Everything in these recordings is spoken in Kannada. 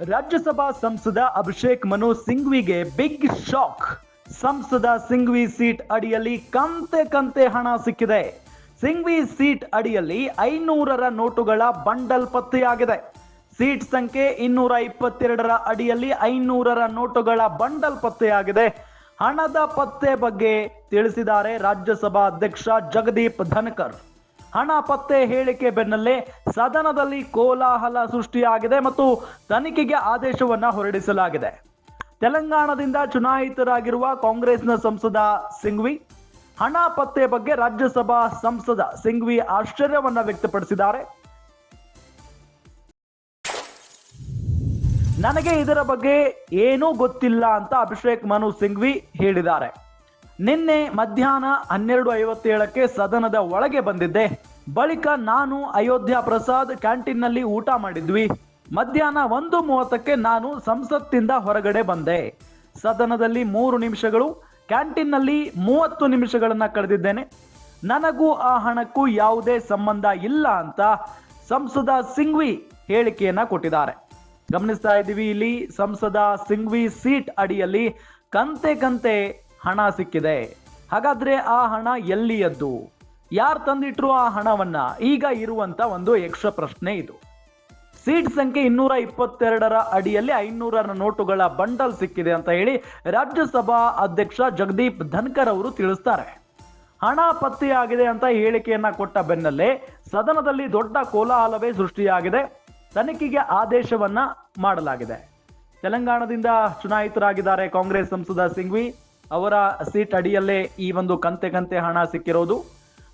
ರಾಜ್ಯಸಭಾ ಸಂಸದ ಅಭಿಷೇಕ್ ಮನು ಸಿಂಘ್ವಿಗೆ ಬಿಗ್ ಶಾಕ್. ಸಂಸದ ಸಿಂಘ್ವಿ ಸೀಟ್ ಅಡಿಯಲ್ಲಿ ಕಂತೆ ಕಂತೆ ಹಣ ಸಿಕ್ಕಿದೆ. ಸಿಂಘ್ವಿ ಸೀಟ್ ಅಡಿಯಲ್ಲಿ ಐನೂರರ ನೋಟುಗಳ ಬಂಡಲ್ ಪತ್ತೆಯಾಗಿದೆ. ಸೀಟ್ ಸಂಖ್ಯೆ ಇನ್ನೂರ ಇಪ್ಪತ್ತೆರಡರ ಅಡಿಯಲ್ಲಿ ಐನೂರರ ನೋಟುಗಳ ಬಂಡಲ್ ಪತ್ತೆಯಾಗಿದೆ. ಹಣದ ಪತ್ತೆ ಬಗ್ಗೆ ತಿಳಿಸಿದ್ದಾರೆ ರಾಜ್ಯಸಭಾ ಅಧ್ಯಕ್ಷ ಜಗದೀಪ್ ಧನ್ಕರ್. ಹಣ ಪತ್ತೆ ಹೇಳಿಕೆ ಬೆನ್ನಲ್ಲೇ ಸದನದಲ್ಲಿ ಕೋಲಾಹಲ ಸೃಷ್ಟಿಯಾಗಿದೆ ಮತ್ತು ತನಿಖೆಗೆ ಆದೇಶವನ್ನ ಹೊರಡಿಸಲಾಗಿದೆ. ತೆಲಂಗಾಣದಿಂದ ಚುನಾಯಿತರಾಗಿರುವ ಕಾಂಗ್ರೆಸ್ನ ಸಂಸದ ಸಿಂಘ್ವಿ, ಹಣ ಪತ್ತೆ ಬಗ್ಗೆ ರಾಜ್ಯಸಭಾ ಸಂಸದ ಸಿಂಘ್ವಿ ಆಶ್ಚರ್ಯವನ್ನ ವ್ಯಕ್ತಪಡಿಸಿದ್ದಾರೆ. ನನಗೆ ಇದರ ಬಗ್ಗೆ ಏನೂ ಗೊತ್ತಿಲ್ಲ ಅಂತ ಅಭಿಷೇಕ್ ಮನು ಸಿಂಘ್ವಿ ಹೇಳಿದ್ದಾರೆ. ನಿನ್ನೆ ಮಧ್ಯಾಹ್ನ ಹನ್ನೆರಡು ಐವತ್ತೇಳಕ್ಕೆ ಸದನದ ಒಳಗೆ ಬಂದಿದ್ದೆ. ಬಳಿಕ ನಾನು ಅಯೋಧ್ಯ ಪ್ರಸಾದ್ ಕ್ಯಾಂಟೀನ್ನಲ್ಲಿ ಊಟ ಮಾಡಿದ್ವಿ. ಮಧ್ಯಾಹ್ನ ಒಂದು ಮೂವತ್ತಕ್ಕೆ ನಾನು ಸಂಸತ್ತಿಂದ ಹೊರಗಡೆ ಬಂದೆ. ಸದನದಲ್ಲಿ ಮೂರು ನಿಮಿಷಗಳು, ಕ್ಯಾಂಟೀನ್ನಲ್ಲಿ ಮೂವತ್ತು ನಿಮಿಷಗಳನ್ನು ಕಳೆದಿದ್ದೇನೆ. ನನಗೂ ಆ ಹಣಕ್ಕೂ ಯಾವುದೇ ಸಂಬಂಧ ಇಲ್ಲ ಅಂತ ಸಂಸದ ಸಿಂಘ್ವಿ ಹೇಳಿಕೆಯನ್ನ ಕೊಟ್ಟಿದ್ದಾರೆ. ಗಮನಿಸ್ತಾ ಇದ್ದೀವಿ ಇಲ್ಲಿ, ಸಂಸದ ಸಿಂಘ್ವಿ ಸೀಟ್ ಅಡಿಯಲ್ಲಿ ಕಂತೆ ಕಂತೆ ಹಣ ಸಿಕ್ಕಿದೆ. ಹಾಗಾದ್ರೆ ಆ ಹಣ ಎಲ್ಲಿಯದ್ದು? ಯಾರು ತಂದಿಟ್ರು ಆ ಹಣವನ್ನ? ಈಗ ಇರುವಂತ ಒಂದು ಯಕ್ಷ ಪ್ರಶ್ನೆ ಇದು. ಸೀಟ್ ಸಂಖ್ಯೆ ಇನ್ನೂರ ಇಪ್ಪತ್ತೆರಡರ ಅಡಿಯಲ್ಲಿ ಐನೂರರ ನೋಟುಗಳ ಬಂಡಲ್ ಸಿಕ್ಕಿದೆ ಅಂತ ಹೇಳಿ ರಾಜ್ಯಸಭಾ ಅಧ್ಯಕ್ಷ ಜಗದೀಪ್ ಧನ್ಕರ್ ಅವರು ತಿಳಿಸ್ತಾರೆ. ಹಣ ಪತ್ತೆಯಾಗಿದೆ ಅಂತ ಹೇಳಿಕೆಯನ್ನ ಕೊಟ್ಟ ಬೆನ್ನಲ್ಲೇ ಸದನದಲ್ಲಿ ದೊಡ್ಡ ಕೋಲಾಹಲವೇ ಸೃಷ್ಟಿಯಾಗಿದೆ. ತನಿಖೆಗೆ ಆದೇಶವನ್ನ ಮಾಡಲಾಗಿದೆ. ತೆಲಂಗಾಣದಿಂದ ಚುನಾಯಿತರಾಗಿದ್ದಾರೆ ಕಾಂಗ್ರೆಸ್ ಸಂಸದ ಸಿಂಘ್ವಿ. ಅವರ ಸೀಟ್ ಅಡಿಯಲ್ಲೇ ಈ ಒಂದು ಕಂತೆ ಕಂತೆ ಹಣ ಸಿಕ್ಕಿರೋದು.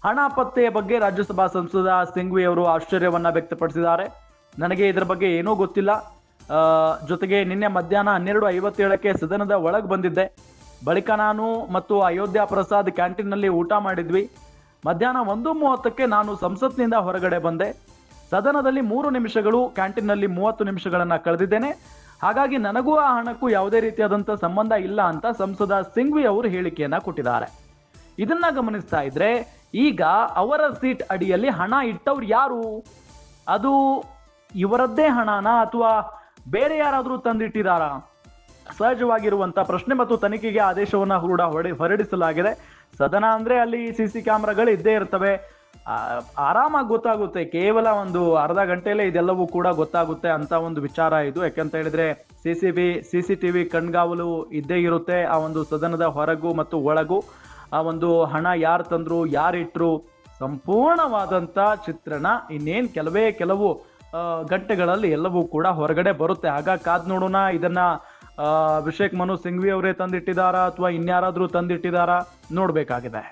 ಹಣ ಪತ್ತೆಯ ಬಗ್ಗೆ ರಾಜ್ಯಸಭಾ ಸಂಸದ ಸಿಂಘ್ವಿ ಅವರು ಆಶ್ಚರ್ಯವನ್ನು ವ್ಯಕ್ತಪಡಿಸಿದ್ದಾರೆ. ನನಗೆ ಇದರ ಬಗ್ಗೆ ಏನೂ ಗೊತ್ತಿಲ್ಲ. ಜೊತೆಗೆ ನಿನ್ನೆ ಮಧ್ಯಾಹ್ನ ಹನ್ನೆರಡು ಐವತ್ತೇಳಕ್ಕೆ ಸದನದ ಒಳಗೆ ಬಂದಿದ್ದೆ. ಬಳಿಕ ನಾನು ಮತ್ತು ಅಯೋಧ್ಯ ಪ್ರಸಾದ್ ಕ್ಯಾಂಟೀನ್ನಲ್ಲಿ ಊಟ ಮಾಡಿದ್ವಿ. ಮಧ್ಯಾಹ್ನ ಒಂದು ಮೂವತ್ತಕ್ಕೆ ನಾನು ಸಂಸತ್ನಿಂದ ಹೊರಗಡೆ ಬಂದೆ. ಸದನದಲ್ಲಿ ಮೂರು ನಿಮಿಷಗಳು, ಕ್ಯಾಂಟೀನ್ನಲ್ಲಿ ಮೂವತ್ತು ನಿಮಿಷಗಳನ್ನು ಕಳೆದಿದ್ದೇನೆ. ಹಾಗಾಗಿ ನನಗೂ ಆ ಹಣಕ್ಕೂ ಯಾವುದೇ ರೀತಿಯಾದಂಥ ಸಂಬಂಧ ಇಲ್ಲ ಅಂತ ಸಂಸದ ಸಿಂಘ್ವಿ ಅವರು ಹೇಳಿಕೆಯನ್ನ ಕೊಟ್ಟಿದ್ದಾರೆ. ಇದನ್ನ ಗಮನಿಸ್ತಾ ಇದ್ರೆ ಈಗ ಅವರ ಸೀಟ್ ಅಡಿಯಲ್ಲಿ ಹಣ ಇಟ್ಟವ್ರು ಯಾರು? ಅದು ಇವರದ್ದೇ ಹಣನ ಅಥವಾ ಬೇರೆ ಯಾರಾದರೂ ತಂದಿಟ್ಟಿದ್ದಾರಾ? ಸಹಜವಾಗಿರುವಂತ ಪ್ರಶ್ನೆ ಮತ್ತು ತನಿಖೆಗೆ ಆದೇಶವನ್ನು ಕೂಡ ಹೊರಡಿ ಹೊರಡಿಸಲಾಗಿದೆ. ಸದನ ಅಂದ್ರೆ ಅಲ್ಲಿ ಸಿ ಸಿ ಕ್ಯಾಮ್ರಾಗಳು ಇದ್ದೇ ಇರ್ತವೆ. ಆರಾಮಾಗಿ ಗೊತ್ತಾಗುತ್ತೆ, ಕೇವಲ ಒಂದು ಅರ್ಧ ಗಂಟೆಯಲ್ಲೇ ಇದೆಲ್ಲವೂ ಕೂಡ ಗೊತ್ತಾಗುತ್ತೆ ಅಂತ ಒಂದು ವಿಚಾರ ಇದು. ಯಾಕಂತ ಹೇಳಿದ್ರೆ C C B C C T V ಕಣ್ಗಾವಲು ಇದ್ದೇ ಇರುತ್ತೆ. ಆ ಒಂದು ಸದನದ ಹೊರಗು ಮತ್ತು ಒಳಗು, ಆ ಒಂದು ಹಣ ಯಾರು ತಂದ್ರು ಯಾರಿಟ್ರು ಸಂಪೂರ್ಣವಾದಂಥ ಚಿತ್ರಣ ಇನ್ನೇನು ಕೆಲವೇ ಕೆಲವು ಗಂಟೆಗಳಲ್ಲಿ ಎಲ್ಲವೂ ಕೂಡ ಹೊರಗಡೆ ಬರುತ್ತೆ. ಆಗ ಕಾದ್ ನೋಡೋಣ, ಇದನ್ನ ಅಭಿಷೇಕ್ ಮನು ಸಿಂಘ್ವಿ ಅವರೇ ತಂದಿಟ್ಟಿದ್ದಾರಾ ಅಥವಾ ಇನ್ಯಾರಾದರೂ ತಂದಿಟ್ಟಿದಾರಾ ನೋಡ್ಬೇಕಾಗಿದೆ.